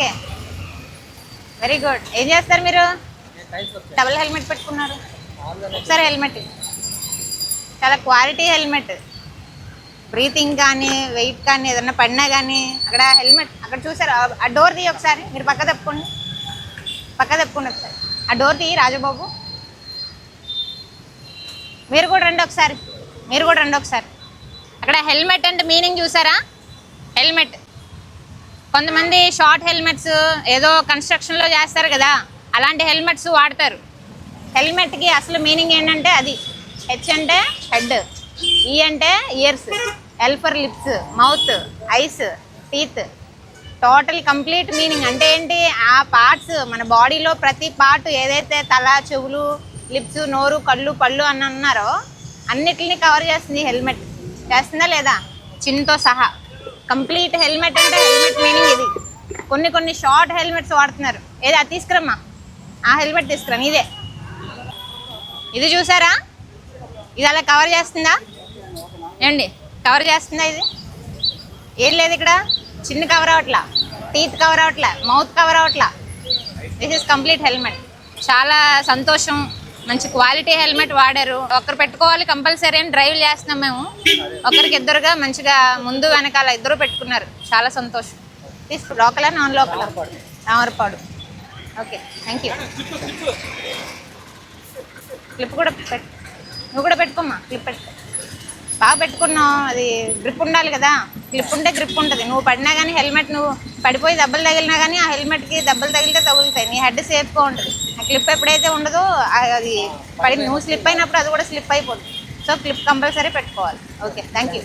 Okay. Very good ఏం చేస్తారు మీరు? డబుల్ హెల్మెట్ పెట్టుకున్నారు. ఒకసారి హెల్మెట్ చాలా క్వాలిటీ హెల్మెట్ బ్రీతింగ్ కానీ వెయిట్ కానీ ఏదన్నా పడినా కానీ అక్కడ హెల్మెట్ అక్కడ చూసారు? ఆ డోర్ తీయి ఒకసారి. మీరు పక్క తప్పుకోండి. పక్క తప్పుకోండి ఒకసారి. ఆ డోర్ తీయి రాజబాబు. మీరు కూడా రండి ఒకసారి. మీరు కూడా రండి ఒకసారి. అక్కడ హెల్మెట్ అంటే మీనింగ్ చూసారా? హెల్మెట్ కొంతమంది షార్ట్ హెల్మెట్స్ ఏదో కన్స్ట్రక్షన్లో చేస్తారు కదా అలాంటి హెల్మెట్స్ వాడతారు. హెల్మెట్కి అసలు మీనింగ్ ఏంటంటే అది హెచ్ అంటే హెడ్ ఈ e అంటే ears L for lips mouth eyes teeth total complete meaning అంటే ఏంటి? ఆ పార్ట్స్ మన బాడీలో ప్రతి పార్ట్ ఏదైతే తల చెవులు లిప్స్ నోరు కళ్ళు పళ్ళు అని అన్నారో అన్నిటిని కవర్ చేస్తుంది హెల్మెట్. చేస్తుందా లేదా? చిన్నతో సహా కంప్లీట్ హెల్మెట్ అంటే హెల్మెట్ మీనింగ్ ఇది. కొన్ని కొన్ని షార్ట్ హెల్మెట్స్ వాడుతున్నారు. ఏది అది తీసుకురమ్మా. ఆ హెల్మెట్ తీసుకురా ఇదే ఇది చూసారా? ఇది అలా కవర్ చేస్తుందా? ఏమండి కవర్ చేస్తుందా ఇది? ఏం లేదు ఇక్కడ. చిన్న కవర్ అవట్లా టీత్ కవర్ అవట్లా మౌత్ కవర్ అవట్లా దిస్ ఇస్ కంప్లీట్ హెల్మెట్ చాలా సంతోషం. మంచి క్వాలిటీ హెల్మెట్ వాడారు. ఒకరు పెట్టుకోవాలి కంపల్సరీ అని డ్రైవ్ చేస్తున్నాం మేము. ఒకరికి ఇద్దరుగా మంచిగా ముందు వెనకాల ఇద్దరు పెట్టుకున్నారు. చాలా సంతోషం. తీసుకు లోకలా non local Ramarapadu okay thank you clip కూడా పెట్టు నువ్వు కూడా పెట్టుకోమ్మా క్లిప్ పెట్టుకో బాగా పెట్టుకున్నావు. అది గ్రిప్ ఉండాలి కదా. క్లిప్ ఉంటే గ్రిప్ ఉంటుంది. నువ్వు పడినా కానీ హెల్మెట్ నువ్వు పడిపోయి దెబ్బలు తగిలినా కానీ ఆ హెల్మెట్కి దెబ్బలు తగిలితే తగులుతాయి. నీ హెడ్ సేఫ్గా ఉంటుంది. క్లిప్ ఎప్పుడైతే ఉండదో అది పడి నువ్వు స్లిప్ అయినప్పుడు అది కూడా స్లిప్ అయిపోతుంది సో క్లిప్ కంపల్సరీ పెట్టుకోవాలి. Okay thank you